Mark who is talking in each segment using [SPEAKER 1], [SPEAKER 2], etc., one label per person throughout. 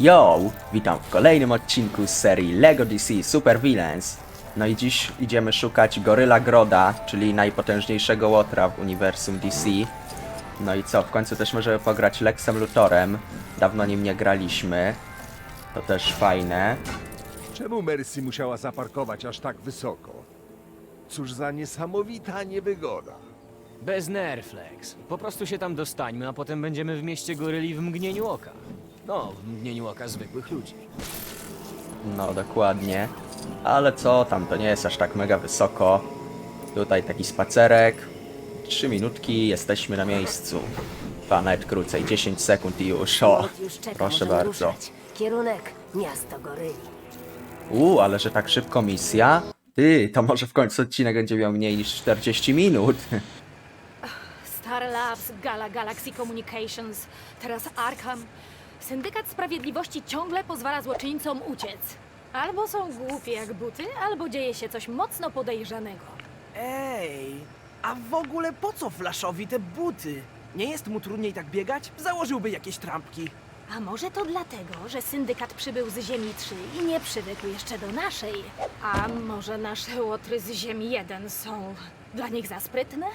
[SPEAKER 1] Yo! Witam w kolejnym odcinku z serii LEGO DC Super Villains. No i dziś idziemy szukać Goryla Groda, czyli najpotężniejszego łotra w uniwersum DC. No i co, w końcu też możemy pograć Lexem Lutorem. Dawno nim nie graliśmy. To też fajne.
[SPEAKER 2] Czemu Mercy musiała zaparkować aż tak wysoko? Cóż za niesamowita niewygoda.
[SPEAKER 3] Bez nerflex. Po prostu się tam dostańmy, a potem będziemy w mieście goryli w mgnieniu oka. No, w mgnieniu oka zwykłych ludzi.
[SPEAKER 1] No, dokładnie. Ale co tam, to nie jest aż tak mega wysoko. Tutaj taki spacerek. Trzy minutki, jesteśmy na miejscu. Chyba nawet krócej, 10 sekund i już. O,
[SPEAKER 4] Lot już czeka,
[SPEAKER 1] proszę
[SPEAKER 4] możemy
[SPEAKER 1] bardzo.
[SPEAKER 4] ruszać. Kierunek miasto Goryli.
[SPEAKER 1] Uuu, ale że tak szybko misja? Ty, to może w końcu odcinek będzie miał mniej niż 40 minut.
[SPEAKER 5] Star Labs, Gala Galaxy Communications, teraz Arkham. Syndykat Sprawiedliwości ciągle pozwala złoczyńcom uciec. Albo są głupie jak buty, albo dzieje się coś mocno podejrzanego.
[SPEAKER 6] Ej, a w ogóle po co Flashowi te buty? Nie jest mu trudniej tak biegać? Założyłby jakieś trampki.
[SPEAKER 5] A może to dlatego, że syndykat przybył z Ziemi 3 i nie przywykł jeszcze do naszej? A może nasze łotry z Ziemi 1 są dla nich za sprytne?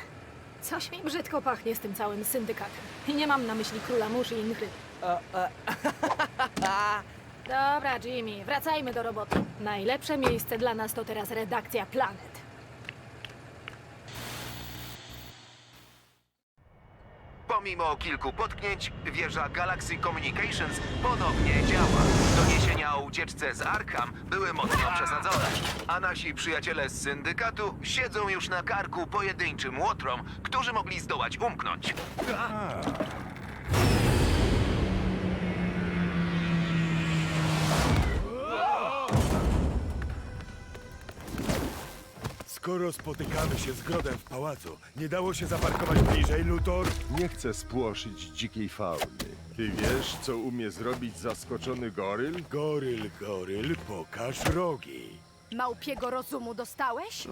[SPEAKER 5] Coś mi brzydko pachnie z tym całym syndykatem. I nie mam na myśli króla mórz i. Dobra, Jimmy, wracajmy do roboty. Najlepsze miejsce dla nas to teraz redakcja Planet.
[SPEAKER 7] Pomimo kilku potknięć, wieża Galaxy Communications ponownie działa. Doniesienia o ucieczce z Arkham były mocno przesadzone, a nasi przyjaciele z syndykatu siedzą już na karku pojedynczym łotrom, którzy mogli zdołać umknąć.
[SPEAKER 8] Skoro spotykamy się z Grodem w pałacu, nie dało się zaparkować bliżej, Luthor?
[SPEAKER 2] Nie chcę spłoszyć dzikiej fauny. Ty wiesz, co umie zrobić zaskoczony goryl?
[SPEAKER 8] Goryl, goryl, pokaż rogi.
[SPEAKER 5] Małpiego rozumu dostałeś?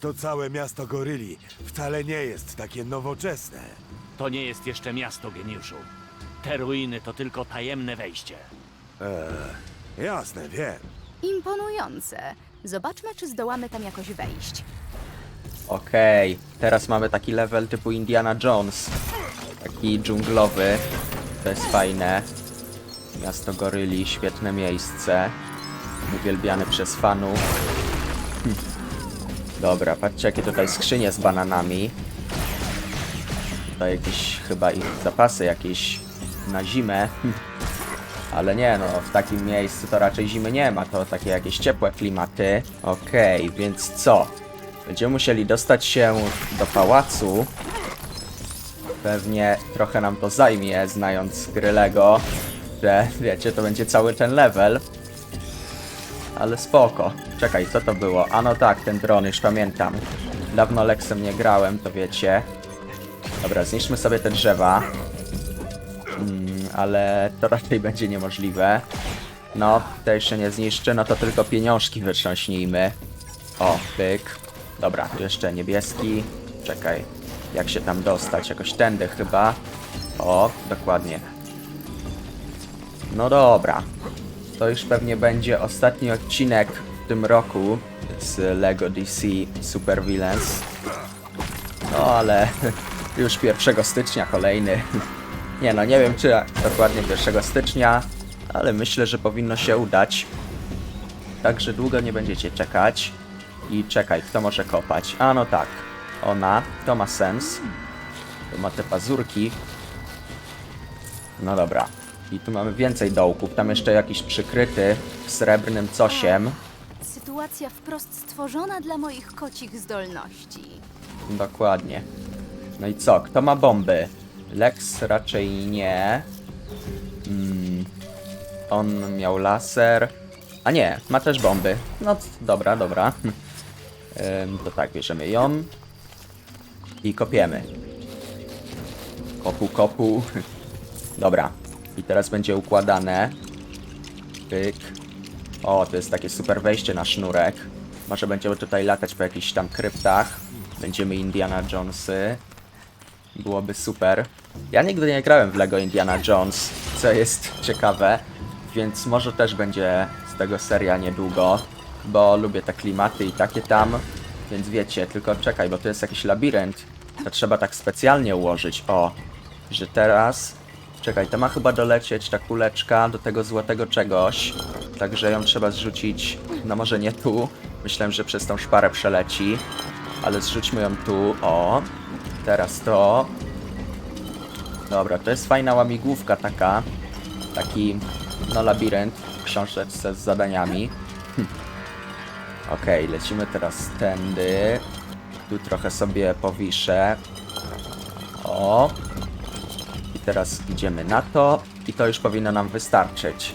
[SPEAKER 8] To całe miasto goryli wcale nie jest takie nowoczesne.
[SPEAKER 9] To nie jest jeszcze miasto, geniuszu. Te ruiny to tylko tajemne wejście.
[SPEAKER 8] Jasne, wiem.
[SPEAKER 10] Imponujące. Zobaczmy, czy zdołamy tam jakoś wejść.
[SPEAKER 1] Okej, teraz mamy taki level typu Indiana Jones. Taki dżunglowy. To jest fajne. Miasto Goryli, świetne miejsce. Uwielbiane przez fanów. Hm. Dobra, patrzcie jakie tutaj skrzynie z bananami. Tutaj jakieś chyba ich zapasy jakieś na zimę. Hm. Ale nie no, w takim miejscu to raczej zimy nie ma, to takie jakieś ciepłe klimaty. Okej, więc co? Będziemy musieli dostać się do pałacu. Pewnie trochę nam to zajmie, znając gry Lego, że wiecie, to będzie cały ten level. Ale spoko. Czekaj, co to było? A no tak, ten dron, już pamiętam. Dawno Lexem nie grałem, to wiecie. Dobra, zniszczmy sobie te drzewa. Mm, ale to raczej będzie niemożliwe. No, to jeszcze nie zniszczy, no to tylko pieniążki wytrząśnijmy. O, pyk. Dobra, tu jeszcze niebieski. Czekaj, jak się tam dostać? Jakoś tędy chyba. O, dokładnie. No dobra. To już pewnie będzie ostatni odcinek w tym roku z LEGO DC Super Villains. No ale już 1 stycznia kolejny. Nie no, nie wiem czy dokładnie 1 stycznia, ale myślę, że powinno się udać. Także długo nie będziecie czekać. I czekaj, kto może kopać? A no tak, ona, to ma sens. To ma te pazurki. No dobra. I tu mamy więcej dołków, tam jeszcze jakiś przykryty srebrnym cosiem.
[SPEAKER 10] Sytuacja wprost stworzona dla moich kocich zdolności.
[SPEAKER 1] Dokładnie. No i co? Kto ma bomby? Lex raczej nie. Mm, on miał laser. A nie, ma też bomby. No dobra, dobra. To tak, bierzemy ją. I kopiemy. Kopu, kopu. Dobra. I teraz będzie układane. Pyk. O, to jest takie super wejście na sznurek. Może będziemy tutaj latać po jakichś tam kryptach. Będziemy Indiana Jonesy. Byłoby super. Ja nigdy nie grałem w Lego Indiana Jones, co jest ciekawe, więc może też będzie z tego seria niedługo, bo lubię te klimaty i takie tam, więc wiecie, tylko czekaj, bo to jest jakiś labirynt, to trzeba tak specjalnie ułożyć, o, że teraz, czekaj, to ma chyba dolecieć ta kuleczka do tego złotego czegoś, także ją trzeba zrzucić, no może nie tu, myślałem, że przez tą szparę przeleci, ale zrzućmy ją tu, o, teraz to, Dobra, to jest fajna łamigłówka taka. Taki, no labirynt w książeczce z zadaniami. Hm. Okej, lecimy teraz tędy. Tu trochę sobie powiszę. O. I teraz idziemy na to. I to już powinno nam wystarczyć.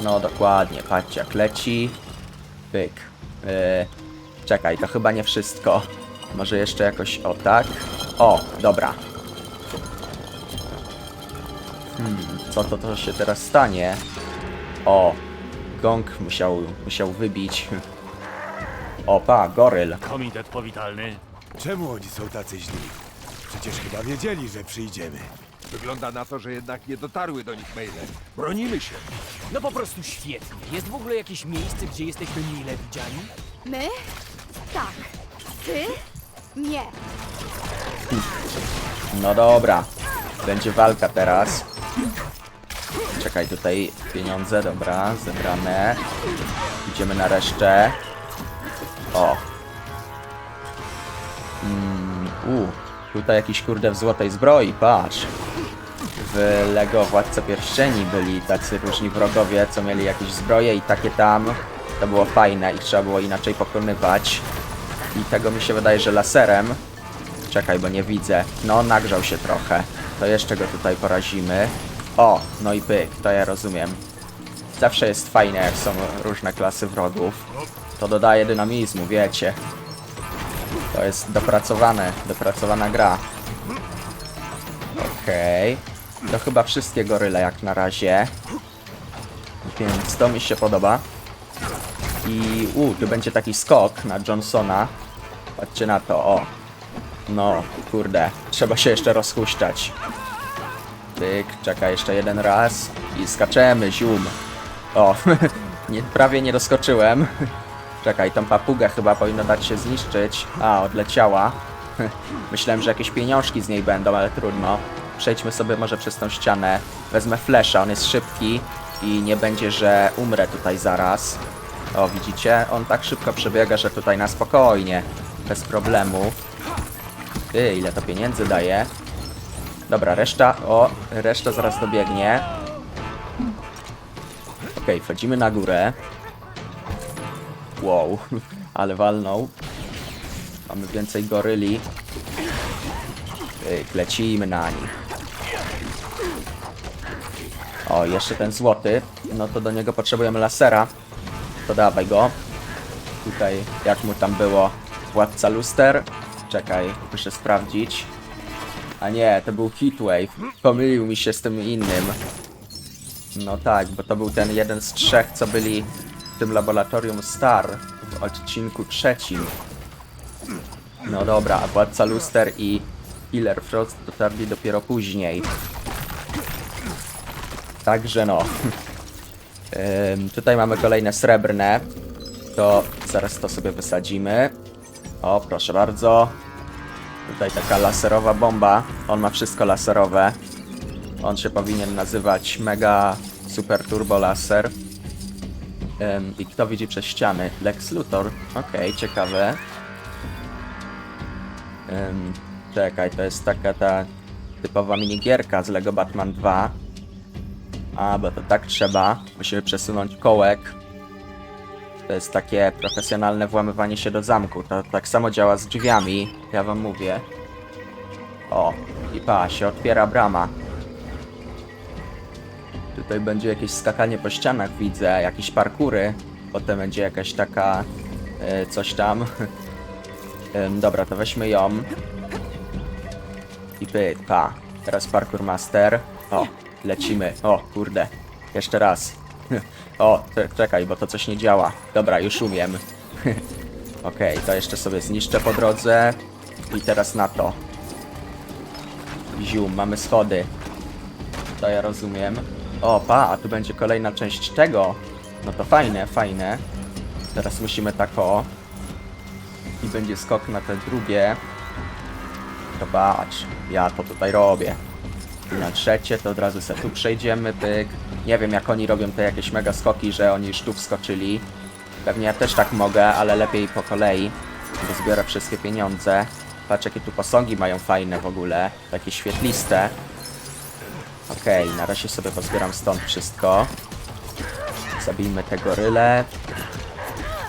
[SPEAKER 1] No dokładnie, patrzcie jak leci. Pyk. Yy, czekaj, to chyba nie wszystko. Może jeszcze jakoś o tak. O, dobra. Co to, to się teraz stanie? O, gong musiał, musiał wybić. Opa, goryl.
[SPEAKER 9] Komitet powitalny.
[SPEAKER 8] Czemu oni są tacy źli? Przecież chyba wiedzieli, że przyjdziemy.
[SPEAKER 2] Wygląda na to, że jednak nie dotarły do nich maile. Bronimy się.
[SPEAKER 6] No po prostu świetnie. Jest w ogóle jakieś miejsce, gdzie jesteśmy mile widziani?
[SPEAKER 10] My? Tak. Ty? Nie.
[SPEAKER 1] No dobra, będzie walka teraz. Czekaj, tutaj pieniądze, dobra, zebrane. Idziemy na resztę. O. Mm, u, tutaj jakiś kurde w złotej zbroi, patrz. W Lego Władca Pierścieni byli tacy różni wrogowie, co mieli jakieś zbroje i takie tam. To było fajne i trzeba było inaczej pokonywać. I tego mi się wydaje, że laserem. Czekaj, bo nie widzę. No, nagrzał się trochę. To jeszcze go tutaj porazimy. O, no i pyk, to ja rozumiem. Zawsze jest fajne, jak są różne klasy wrogów. To dodaje dynamizmu, wiecie. To jest dopracowane, dopracowana gra. Okej. To chyba wszystkie goryle jak na razie. Więc to mi się podoba. I u, tu będzie taki skok na Johnsona. Patrzcie na to, o. No, kurde, trzeba się jeszcze rozhuśtać. Tyk, czekaj jeszcze jeden raz i skaczemy, zium. O, nie, prawie nie doskoczyłem. Czekaj, tą papugę chyba powinno dać się zniszczyć. A, odleciała. Myślałem, że jakieś pieniążki z niej będą, ale trudno. Przejdźmy sobie może przez tą ścianę. Wezmę flesza, on jest szybki i nie będzie, że umrę tutaj zaraz. O, widzicie? On tak szybko przebiega, że tutaj na spokojnie. Bez problemu. Ty, ile to pieniędzy daje? Dobra, reszta, o, reszta zaraz dobiegnie. Okej, wchodzimy na górę. Wow, ale walnął. Mamy więcej goryli. Tyk, lecimy na nich. O, jeszcze ten złoty. No to do niego potrzebujemy lasera. To dawaj go. Tutaj, jak mu tam było? Władca luster. Czekaj, muszę sprawdzić. A nie, to był Heatwave. Pomylił mi się z tym innym. No tak, bo to był ten jeden z trzech, co byli w tym laboratorium Star w odcinku trzecim. No dobra, a Władca Luster i Killer Frost dotarli dopiero później. Także no. Tutaj mamy kolejne srebrne. To zaraz to sobie wysadzimy. O, proszę bardzo. Tutaj taka laserowa bomba. On ma wszystko laserowe. On się powinien nazywać Mega Super Turbo Laser. Ym, I kto widzi przez ściany? Lex Luthor. Okej, ciekawe. Ym, czekaj, to jest taka ta typowa minigierka z Lego Batman 2. A, bo to tak trzeba. Musimy przesunąć kołek. To jest takie profesjonalne włamywanie się do zamku. To tak samo działa z drzwiami, ja wam mówię. O, i pa, się otwiera brama. Tutaj będzie jakieś skakanie po ścianach, widzę, jakieś parkury. Potem będzie jakaś taka... e, coś tam. Ym, dobra, to weźmy ją. I pyk, pa. Teraz parkour master. O, lecimy. O, kurde. Jeszcze raz. O, cze- czekaj, bo to coś nie działa. Dobra, już umiem. Okej, to jeszcze sobie zniszczę po drodze. I teraz na to. Zium, mamy schody. To ja rozumiem. O, pa, a tu będzie kolejna część tego. No to fajne, fajne. Teraz musimy tak o. I będzie skok na te drugie. Zobacz, ja to tutaj robię. I na trzecie to od razu se tu przejdziemy, pyk. Nie wiem jak oni robią te jakieś mega skoki, że oni już tu wskoczyli. Pewnie ja też tak mogę, ale lepiej po kolei. Bo zbiorę wszystkie pieniądze. Patrz jakie tu posągi mają fajne w ogóle. Takie świetliste. Okej, na razie sobie pozbieram stąd wszystko. Zabijmy te goryle.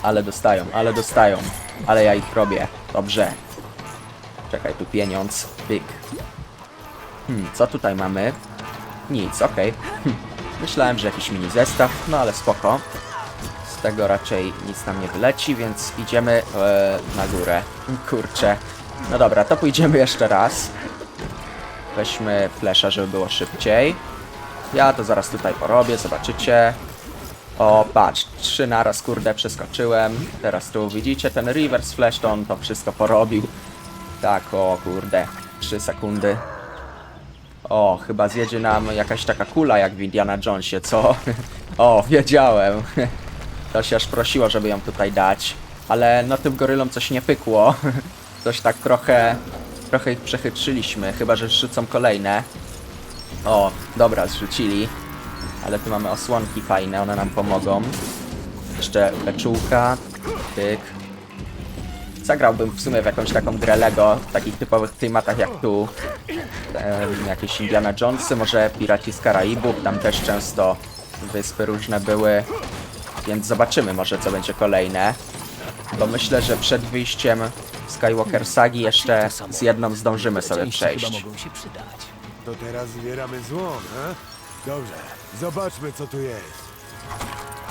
[SPEAKER 1] Ale dostają, ale dostają. Ale ja ich robię. Dobrze. Czekaj, tu pieniądz. Pyk. Hmm, co tutaj mamy? Nic, okej. Hm, Myślałem, że jakiś mini zestaw, no ale spoko. Z tego raczej nic nam nie wyleci, więc idziemy e, na górę. Kurczę. No dobra, to pójdziemy jeszcze raz. Weźmy flesza, żeby było szybciej. Ja to zaraz tutaj porobię, zobaczycie. O, patrz, trzy naraz, kurde, przeskoczyłem. Teraz tu widzicie, ten reverse flash, to on to wszystko porobił. Tak, o kurde, 3 sekundy. O, chyba zjedzie nam jakaś taka kula jak w Indiana Jonesie, co? O, wiedziałem. To się aż prosiło, żeby ją tutaj dać. Ale no tym gorylom coś nie pykło. Coś tak trochę... Trochę ich przechytrzyliśmy, chyba że zrzucą kolejne. O, dobra, zrzucili. Ale tu mamy osłonki fajne, one nam pomogą. Jeszcze beczułka. Tyk. Zagrałbym w sumie w jakąś taką grę Lego, w takich typowych klimatach jak tu. Jakieś Indiana Jonesy, może Piraci z Karaibów, tam też często wyspy różne były. Więc zobaczymy może co będzie kolejne. Bo myślę, że przed wyjściem Skywalker Sagi jeszcze z jedną zdążymy sobie przejść.
[SPEAKER 8] To teraz zbieramy złom? Dobrze, zobaczmy co tu jest.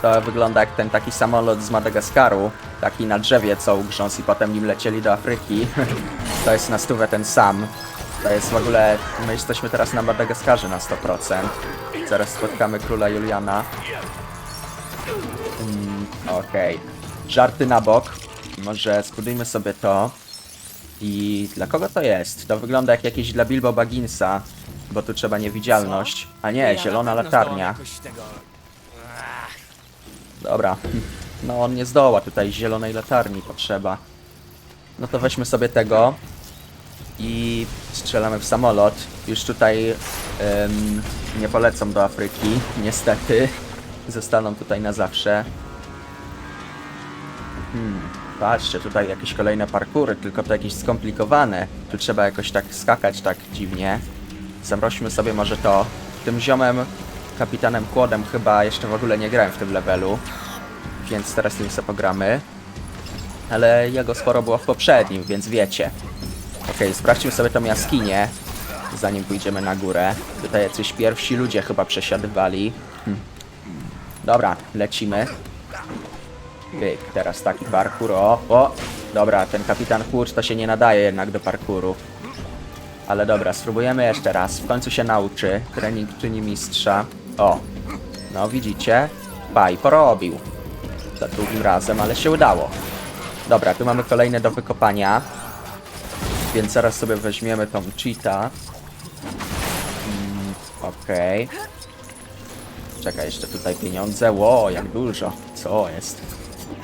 [SPEAKER 1] To wygląda jak ten taki samolot z Madagaskaru, taki na drzewie co ugrzązł i potem nim lecieli do Afryki. To jest na stówę ten sam. To jest w ogóle, my jesteśmy teraz na Madagaskarze na 100%. Zaraz spotkamy króla Juliana. Mm, Okej. Żarty na bok. Może zbudujmy sobie to. I dla kogo to jest? To wygląda jak jakieś dla Bilbo Bagginsa, bo tu trzeba niewidzialność. A nie, zielona latarnia. Dobra. No on nie zdoła tutaj zielonej latarni potrzeba. No to weźmy sobie tego i strzelamy w samolot. Już tutaj em, nie polecą do Afryki, niestety. Zostaną tutaj na zawsze. Hmm, patrzcie, tutaj jakieś kolejne parkury, tylko to jakieś skomplikowane. Tu trzeba jakoś tak skakać tak dziwnie. Zamroźmy sobie może to. Tym ziomem, kapitanem Kłodem chyba jeszcze w ogóle nie grałem w tym levelu. Więc teraz nim sobie pogramy. Ale jego sporo było w poprzednim, więc wiecie. Okej, sprawdźmy sobie tą jaskinię, zanim pójdziemy na górę. Tutaj jacyś pierwsi ludzie chyba przesiadywali. Hm. Dobra, lecimy. Pyk, teraz taki parkour, o, o. Dobra, ten kapitan Kurcz to się nie nadaje jednak do parkouru. Ale dobra, spróbujemy jeszcze raz. W końcu się nauczy. Trening czyni mistrza. O, no widzicie? Paj, porobił. Za drugim razem, ale się udało. Dobra, tu mamy kolejne do wykopania. Więc zaraz sobie weźmiemy tą cheetah. Mm, Okej. Czekaj, jeszcze tutaj pieniądze. Ło, jak dużo. Co jest?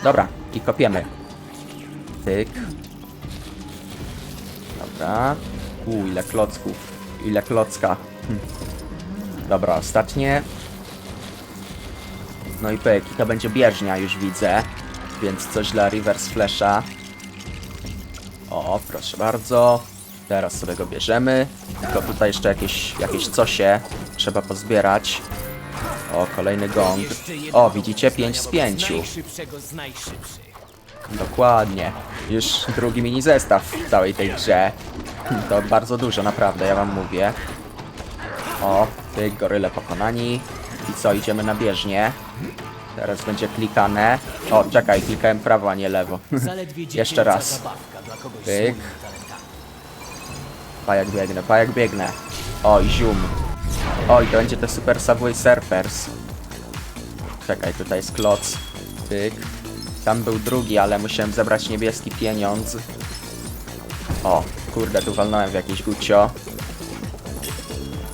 [SPEAKER 1] Dobra, i kopiemy. Tyk. Dobra. U, ile klocków. Ile klocka. Hm. Dobra, ostatnie. No i pyk, i to będzie bieżnia, już widzę. Więc coś dla Reverse Flasha. O, proszę bardzo. Teraz sobie go bierzemy. Tylko tutaj jeszcze jakieś, jakieś cosie trzeba pozbierać. O, kolejny gong. O, widzicie? 5 z 5.
[SPEAKER 3] Najszybszego z najszybszych.
[SPEAKER 1] Dokładnie. Już drugi mini zestaw w całej tej grze. To bardzo dużo, naprawdę, ja wam mówię. O, ty goryle pokonani. I co, idziemy na bieżnię. Teraz będzie klikane. O, czekaj, klikałem prawo, a nie lewo. Jeszcze raz. Pyk. Pajak biegnę, pajak biegnę. Oj, zium. Oj, to będzie te Super Subway Surfers. Czekaj, tutaj jest kloc. Tyk. Tam był drugi, ale musiałem zebrać niebieski pieniądz. O, kurde, tu walnąłem w jakieś gucio.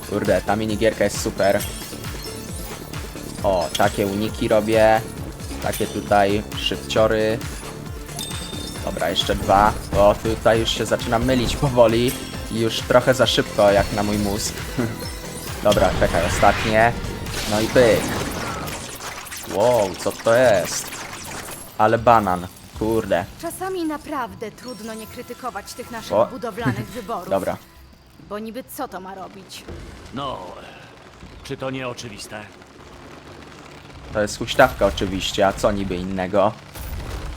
[SPEAKER 1] Kurde, ta minigierka jest super. O, takie uniki robię. Takie tutaj szybciory. Dobra, jeszcze dwa. O, tutaj już się zaczynam mylić powoli. I już trochę za szybko, jak na mój mózg. Dobra, czekaj, ostatnie. No i pyk. Wow, co to jest? Ale banan. Kurde.
[SPEAKER 10] Czasami naprawdę trudno nie krytykować tych naszych
[SPEAKER 1] O.
[SPEAKER 10] budowlanych wyborów.
[SPEAKER 1] Dobra.
[SPEAKER 10] Bo niby co to ma robić?
[SPEAKER 9] No, czy to nie oczywiste?
[SPEAKER 1] To jest huśtawka oczywiście, a co niby innego?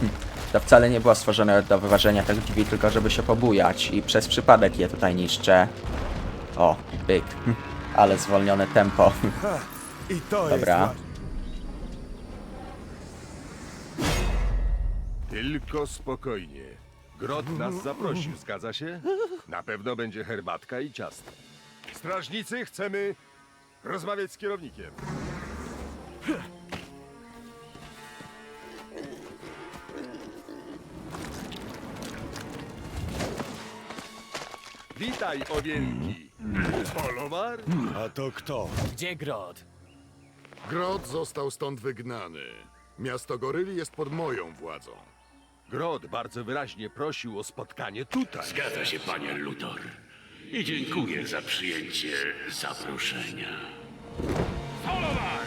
[SPEAKER 1] Hm. To wcale nie było stworzone do wyważenia tych drzwi, tylko żeby się pobujać i przez przypadek je tutaj niszczę. O, pyk. Hm. Ale zwolnione tempo.
[SPEAKER 8] I to
[SPEAKER 1] Dobra.
[SPEAKER 2] Tylko spokojnie. Grot nas zaprosił, zgadza się? Na pewno będzie herbatka i ciasto. Strażnicy, chcemy rozmawiać z kierownikiem. Witaj, o wielki. Polowar?
[SPEAKER 8] A to kto?
[SPEAKER 3] Gdzie Grot?
[SPEAKER 11] Grot został stąd wygnany. Miasto Goryli jest pod moją władzą.
[SPEAKER 2] Grot bardzo wyraźnie prosił o spotkanie tutaj.
[SPEAKER 12] Zgadza się, panie Luthor. I dziękuję za przyjęcie zaproszenia. Solowar!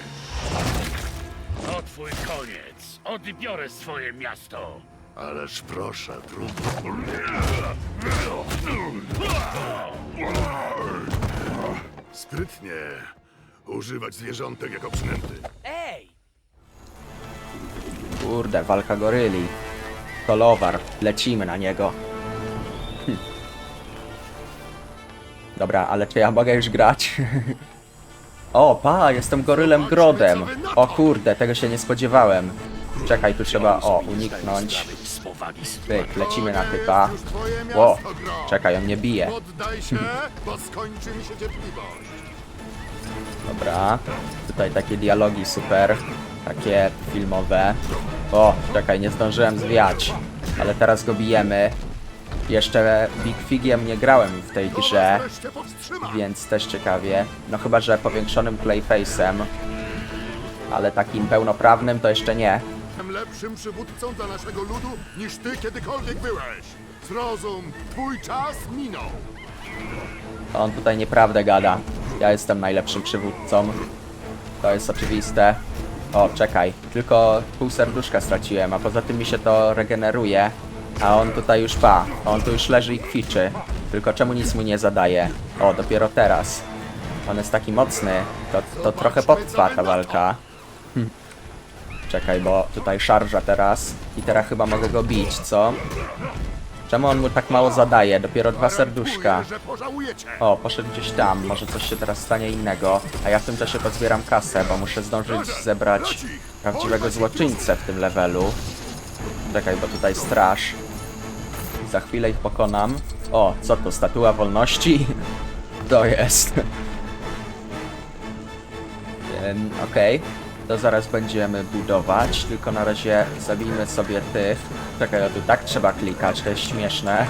[SPEAKER 12] To twój koniec. Odbiorę swoje miasto.
[SPEAKER 11] Ależ proszę, trudno. Sprytnie. Używać zwierzątek jako przynęty.
[SPEAKER 6] Ej!
[SPEAKER 1] Kurde, walka goryli. Kolowar, lecimy na niego. Hm. Dobra, ale czy ja mogę już grać? o, pa, jestem gorylem grodem. O kurde, tego się nie spodziewałem. Czekaj, tu trzeba, o, uniknąć. Pyk, lecimy na typa.
[SPEAKER 11] Grot.
[SPEAKER 1] czekaj, on mnie bije. Dobra, tutaj takie dialogi super, takie filmowe. O, czekaj, nie zdążyłem zwiać, ale teraz go bijemy. Jeszcze Big Figiem nie grałem w tej grze, więc też ciekawie. No chyba, że powiększonym Clayface'em, ale takim pełnoprawnym to jeszcze nie.
[SPEAKER 11] Jestem lepszym przywódcą dla naszego ludu niż ty kiedykolwiek byłeś. Zrozum, twój czas minął.
[SPEAKER 1] On tutaj nieprawdę gada. Ja jestem najlepszym przywódcą. To jest oczywiste. O, czekaj. Tylko pół serduszka straciłem, a poza tym mi się to regeneruje. A on tutaj już pa. On tu już leży i kwiczy. Tylko czemu nic mu nie zadaje? O, dopiero teraz. On jest taki mocny. To, to trochę potrwa ta walka. Hm. Czekaj, bo tutaj szarża teraz. I teraz chyba mogę go bić, co? Czemu on mu tak mało zadaje? Dopiero dwa serduszka. O, poszedł gdzieś tam, może coś się teraz stanie innego. A ja w tym czasie pozbieram kasę, bo muszę zdążyć zebrać prawdziwego złoczyńcę w tym levelu. Czekaj, bo tutaj straż. Za chwilę ich pokonam. O, co to, statua wolności? To jest. Em, Okej, to zaraz będziemy budować, tylko na razie zabijmy sobie tych. Czekaj, tu tak trzeba klikać, to jest śmieszne.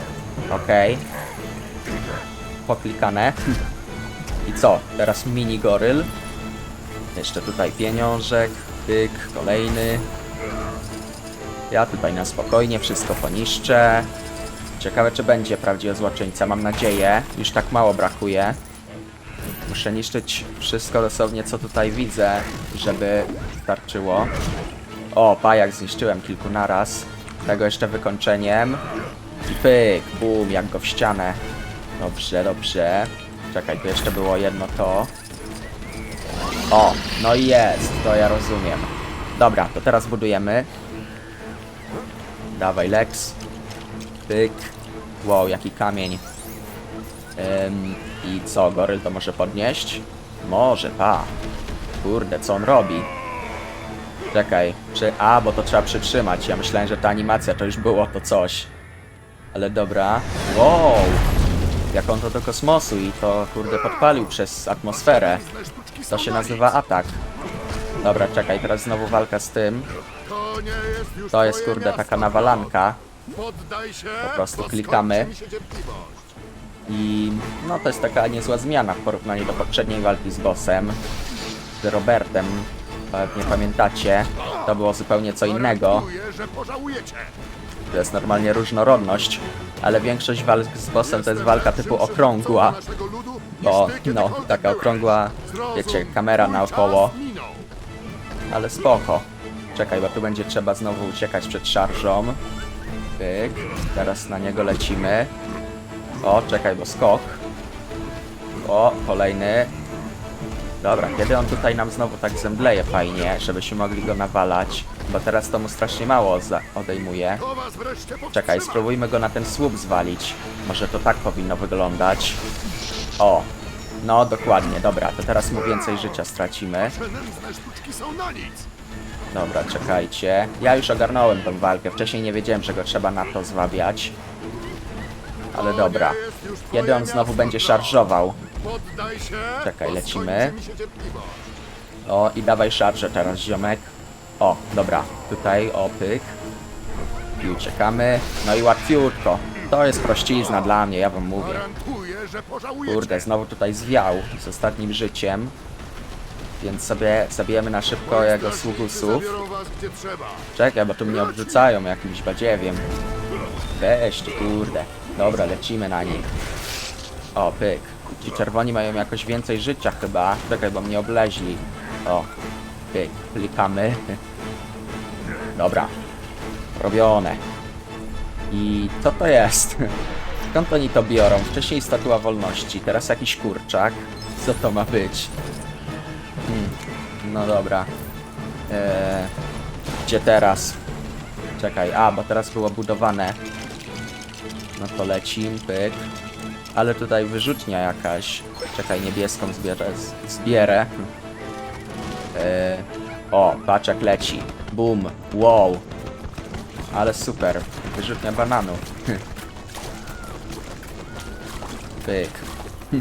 [SPEAKER 1] Okej poklikane. I co? Teraz mini goryl. Jeszcze tutaj pieniążek, pyk, kolejny. Ja tutaj na spokojnie wszystko poniszczę. Ciekawe czy będzie prawdziwy złoczyńca, mam nadzieję. Już tak mało brakuje. Muszę niszczyć wszystko dosłownie co tutaj widzę, żeby starczyło. O, pajak zniszczyłem kilku naraz. Tego jeszcze wykończeniem. I pyk, bum, jak go w ścianę. Dobrze, dobrze. Czekaj, tu jeszcze było jedno to. O, no i jest, to ja rozumiem. Dobra, to teraz budujemy. Dawaj, Lex. Pyk. Wow, jaki kamień. Ym, I co, goryl to może podnieść? Może, pa. Kurde, co on robi? Czekaj, czy... A, bo to trzeba przytrzymać. Ja myślałem, że ta animacja to już było to coś. Ale dobra. Wow! Jak on to do kosmosu i to kurde podpalił przez atmosferę. To się
[SPEAKER 11] na
[SPEAKER 1] nazywa atak. Dobra, czekaj, teraz znowu walka z tym.
[SPEAKER 11] To nie jest już
[SPEAKER 1] To jest
[SPEAKER 11] twoje
[SPEAKER 1] kurde taka
[SPEAKER 11] miasto,
[SPEAKER 1] nawalanka.
[SPEAKER 11] Grot. Poddaj się,
[SPEAKER 1] Po prostu
[SPEAKER 11] bo
[SPEAKER 1] klikamy.
[SPEAKER 11] skończy mi się cierpliwość.
[SPEAKER 1] I no to jest taka niezła zmiana w porównaniu do poprzedniej walki z bossem, z Robertem. Pewnie pamiętacie, to było zupełnie co innego.
[SPEAKER 11] Gwarantuję, że pożałujecie.
[SPEAKER 1] To jest normalnie różnorodność, ale większość walk z bossem to jest walka typu okrągła, bo no, taka okrągła, wiecie, kamera naokoło, ale spoko. Czekaj, bo tu będzie trzeba znowu uciekać przed szarżą. Pyk, teraz na niego lecimy. O, czekaj, bo skok. O, kolejny. Dobra, kiedy on tutaj nam znowu tak zemdleje fajnie, żebyśmy mogli go nawalać, bo teraz to mu strasznie mało odejmuje. Czekaj, spróbujmy go na ten słup zwalić. Może to tak powinno wyglądać. O, no dokładnie, dobra, to teraz mu więcej życia stracimy. Dobra, czekajcie. Ja już ogarnąłem tą walkę, wcześniej nie wiedziałem, że go trzeba na to zwabiać. Ale dobra. Kiedy on znowu będzie szarżował? Czekaj, lecimy. O, i dawaj szarżę teraz, ziomek. O, dobra, tutaj, o, pyk. I uciekamy. No i łatwiutko. To jest prościzna dla mnie, ja wam mówię. Kurde, znowu tutaj zwiał z ostatnim życiem. Więc sobie zabijemy na szybko jego sługusów. Czekaj, bo tu mnie odrzucają jakimś badziewiem. Weź kurde. Dobra, lecimy na nich. O, pyk. Ci czerwoni mają jakoś więcej życia chyba. Czekaj, bo mnie obleźli. O, pyk. Klikamy. Dobra. Robione. I co to jest? Skąd oni to biorą? Wcześniej statua wolności, teraz jakiś kurczak. Co to ma być? No dobra. Eee, gdzie teraz? Czekaj, a, bo teraz było budowane. No to lecim, pyk. Ale tutaj wyrzutnia jakaś. Czekaj, niebieską zbierę. Zbierę. Eee, o, jak leci. Boom. Wow. Ale super. Wyrzutnia bananu. Pyk.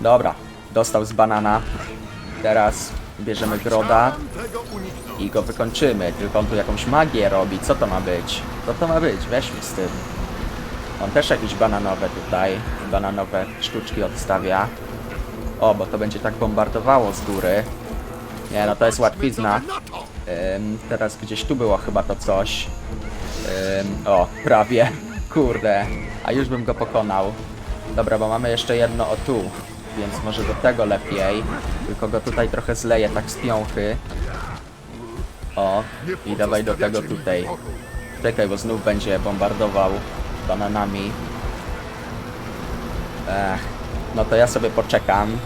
[SPEAKER 1] Dobra, dostał z banana. Teraz bierzemy groda i go wykończymy. Tylko on tu jakąś magię robi. Co to ma być? Co to ma być? Weź mi z tym. On też jakieś bananowe tutaj, bananowe sztuczki odstawia. O, bo to będzie tak bombardowało z góry. Nie, no to jest łatwizna. Ym, teraz gdzieś tu było chyba to coś. Ym, o, prawie. Kurde. A już bym go pokonał. Dobra, bo mamy jeszcze jedno o tu. Więc może do tego lepiej. Tylko go tutaj trochę zleję tak z piąchy. O, i dawaj do tego tutaj. Czekaj, bo znów będzie bombardował bananami. Ech, no to ja sobie poczekam.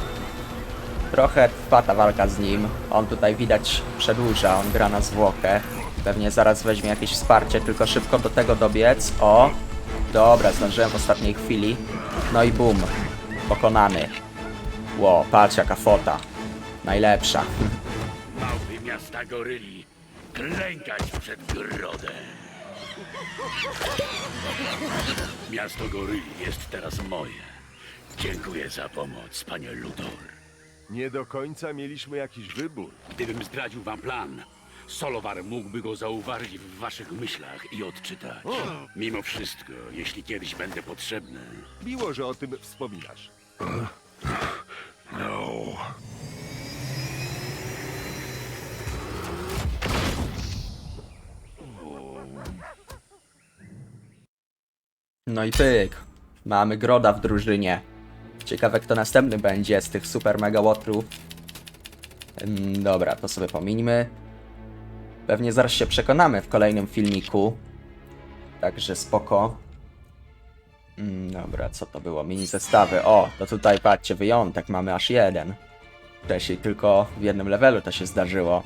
[SPEAKER 1] Trochę trwa ta walka z nim. On tutaj widać przedłuża, on gra na zwłokę. Pewnie zaraz weźmie jakieś wsparcie, tylko szybko do tego dobiec. O! Dobra, zdążyłem w ostatniej chwili. No i bum. Pokonany. Ło, patrz jaka fota. Najlepsza.
[SPEAKER 12] Małpy miasta goryli. Klękać przed grodem. Miasto goryli jest teraz moje. Dziękuję za pomoc, panie Luthor.
[SPEAKER 2] Nie do końca mieliśmy jakiś wybór.
[SPEAKER 12] Gdybym zdradził wam plan, Solowar mógłby go zauważyć w waszych myślach i odczytać. Mimo wszystko, jeśli kiedyś będę potrzebny,
[SPEAKER 2] Miło, że o tym wspominasz.
[SPEAKER 12] No,
[SPEAKER 1] No i pyk. Mamy Groda w drużynie. Ciekawe kto następny będzie z tych super mega łotrów. Ym, dobra, to sobie pomińmy. Pewnie zaraz się przekonamy w kolejnym filmiku. Także spoko. Ym, dobra, co to było? Mini zestawy. O, to tutaj patrzcie, wyjątek. Mamy aż jeden. Wcześniej tylko w jednym levelu to się zdarzyło.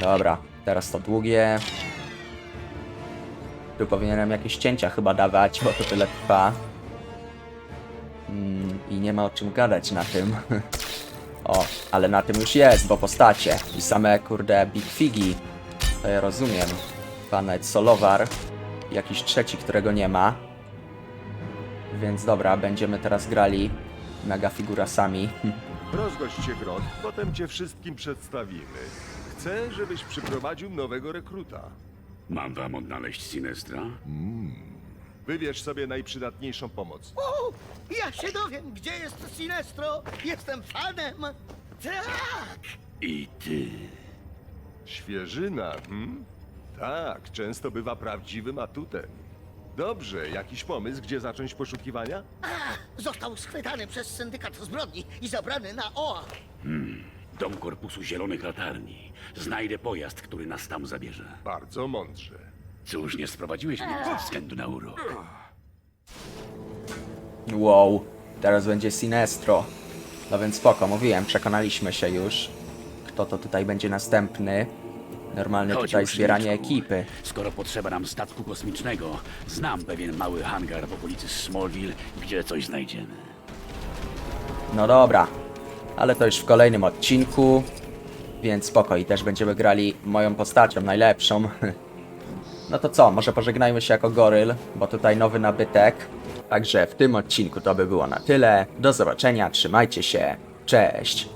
[SPEAKER 1] Dobra, teraz to długie. Tu powinienem jakieś cięcia chyba dawać, bo to tyle trwa. Mm, I nie ma o czym gadać na tym. o, ale na tym już jest, bo postacie. I same kurde Big Figi. To ja rozumiem. Panet Solowar. Jakiś trzeci, którego nie ma. Więc dobra, będziemy teraz grali mega figurasami.
[SPEAKER 2] Rozgość się, Grot, potem cię wszystkim przedstawimy. Chcę, żebyś przyprowadził nowego rekruta.
[SPEAKER 12] mam wam odnaleźć Sinestra?
[SPEAKER 2] Wybierz sobie najprzydatniejszą pomoc.
[SPEAKER 13] Ja się dowiem, gdzie jest Sinestro. Jestem fanem. Tak.
[SPEAKER 12] I ty.
[SPEAKER 2] Świeżyna, hm? Tak, często bywa prawdziwym atutem. Dobrze, jakiś pomysł, gdzie zacząć poszukiwania?
[SPEAKER 13] Został schwytany przez syndykat zbrodni i zabrany na OA.
[SPEAKER 12] Hmm. Dom Korpusu Zielonych Latarni. Znajdę pojazd, który nas tam zabierze.
[SPEAKER 2] Bardzo mądrze.
[SPEAKER 12] Cóż, nie sprowadziłeś mnie ze względu na urok.
[SPEAKER 1] Wow, teraz będzie Sinestro. No więc spoko, mówiłem, przekonaliśmy się już, kto to tutaj będzie następny. Normalne
[SPEAKER 12] Chodź,
[SPEAKER 1] tutaj zbieranie ekipy.
[SPEAKER 12] Skoro potrzeba nam statku kosmicznego, znam pewien mały hangar w okolicy Smallville, gdzie coś znajdziemy.
[SPEAKER 1] No dobra, ale to już w kolejnym odcinku, więc spoko i też będziemy grali moją postacią, najlepszą. No to co, może pożegnajmy się jako goryl, bo tutaj nowy nabytek. Także w tym odcinku to by było na tyle. Do zobaczenia, trzymajcie się, cześć!